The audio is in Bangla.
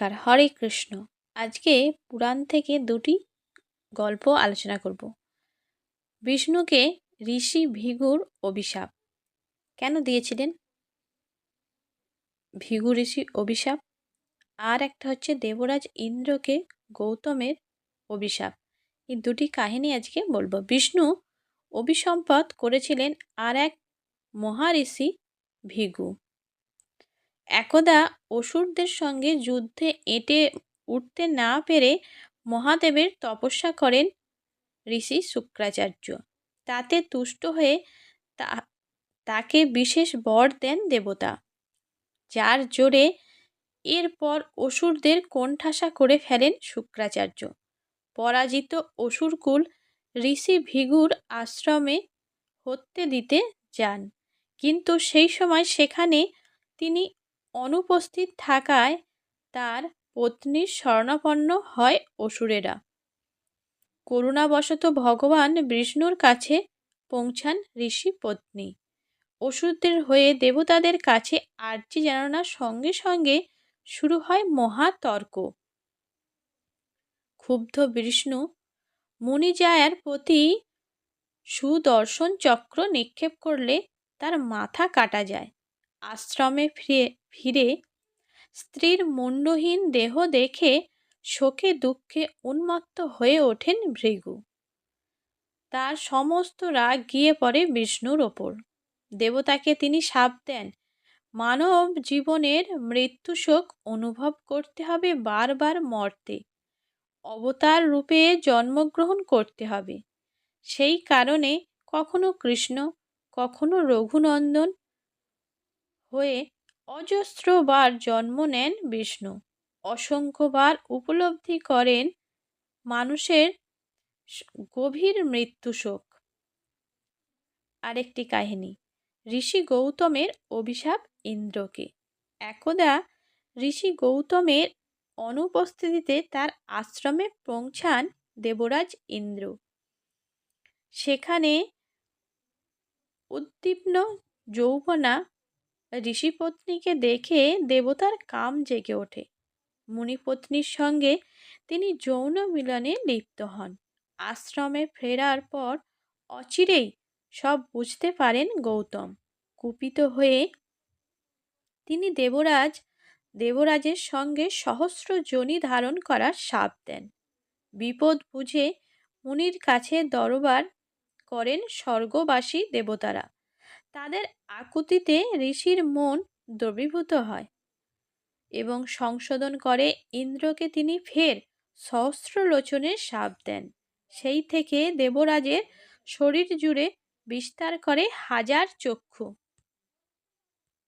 নমস্কার, হরে কৃষ্ণ। আজকে পুরাণ থেকে দুটি গল্প আলোচনা করব। বিষ্ণুকে ঋষি ভিগুর অভিশাপ কেন দিয়েছিলেন? ভিগু ঋষি অভিশাপ। আর একটা হচ্ছে দেবরাজ ইন্দ্রকে গৌতমের অভিশাপ। এই দুটি কাহিনী আজকে বলব। বিষ্ণু অভিসম্পদ করেছিলেন আর এক মহাঋষি ভিগু। একদা অসুরদের সঙ্গে যুদ্ধে এঁটে উঠতে না পেরে মহাদেবের তপস্যা করেন ঋষি শুক্রাচার্য। তাতে তুষ্ট হয়ে তা, তাকে বিশেষ বর দেন দেবতা, যার জোরে এরপর অসুরদের কোণঠাসা করে ফেলেন শুক্রাচার্য। পরাজিত অসুরকুল ঋষি ভিগুর আশ্রমে হত্যে দিতে যান, কিন্তু সেই সময় সেখানে তিনি অনুপস্থিত থাকায় তার পত্নীর স্বর্ণাপন্ন হয় অসুরেরা। করুণাবশত ভগবান বিষ্ণুর কাছে পৌঁছান ঋষি পত্নী। অসুরদের হয়ে দেবতাদের কাছে আর্জি জানানোর সঙ্গে সঙ্গে শুরু হয় মহাতর্ক। ক্ষুব্ধ বিষ্ণু মুনিজায়ার প্রতি সুদর্শন চক্র নিক্ষেপ করলে তার মাথা কাটা যায়। আশ্রমে ফিরে ফিরে স্ত্রীর মুন্ডহীন দেহ দেখে শোকে দুঃখে উন্মত্ত হয়ে ওঠেন ভৃগু। তার সমস্ত রাগ গিয়ে পড়ে বিষ্ণুর ওপর। দেবতাকে তিনি সাপ দেন। মানব জীবনের মৃত্যু শোক অনুভব করতে হবে বারবার মর্তে। অবতার রূপে জন্মগ্রহণ করতে হবে। সেই কারণে কখনো কৃষ্ণ, কখনো রঘুনন্দন হয়ে অজস্রবার জন্ম নেন বিষ্ণু। অসংখ্যবার উপলব্ধি করেন মানুষের গভীর মৃত্যু শোক। আরেকটি কাহিনী, ঋষি গৌতমের অভিশাপ ইন্দ্রকে। একদা ঋষি গৌতমের অনুপস্থিতিতে তার আশ্রমে পৌঁছান দেবরাজ ইন্দ্র। সেখানে উদ্দীপ্ন, যৌবনা ঋষিপত্নীকে দেখে দেবতার কাম জেগে ওঠে। মুনিপত্নীর সঙ্গে তিনি যৌন মিলনে লিপ্ত হন। আশ্রমে ফেরার পর অচিরেই সব বুঝতে পারেন গৌতম। কুপিত হয়ে তিনি দেবরাজ, দেবরাজের সঙ্গে সহস্র জনি ধারণ করার সাপ দেন। বিপদ বুঝে মুনির কাছে দরবার করেন স্বর্গবাসী দেবতারা। তাদের আকুতিতে ঋষির মন দ্রবীভূত হয় এবং সংশোধন করে ইন্দ্রকে তিনি ফের সহস্র লোচনের সাপ দেন। সেই থেকে দেবরাজের শরীর জুড়ে বিস্তার করে হাজার চক্ষু।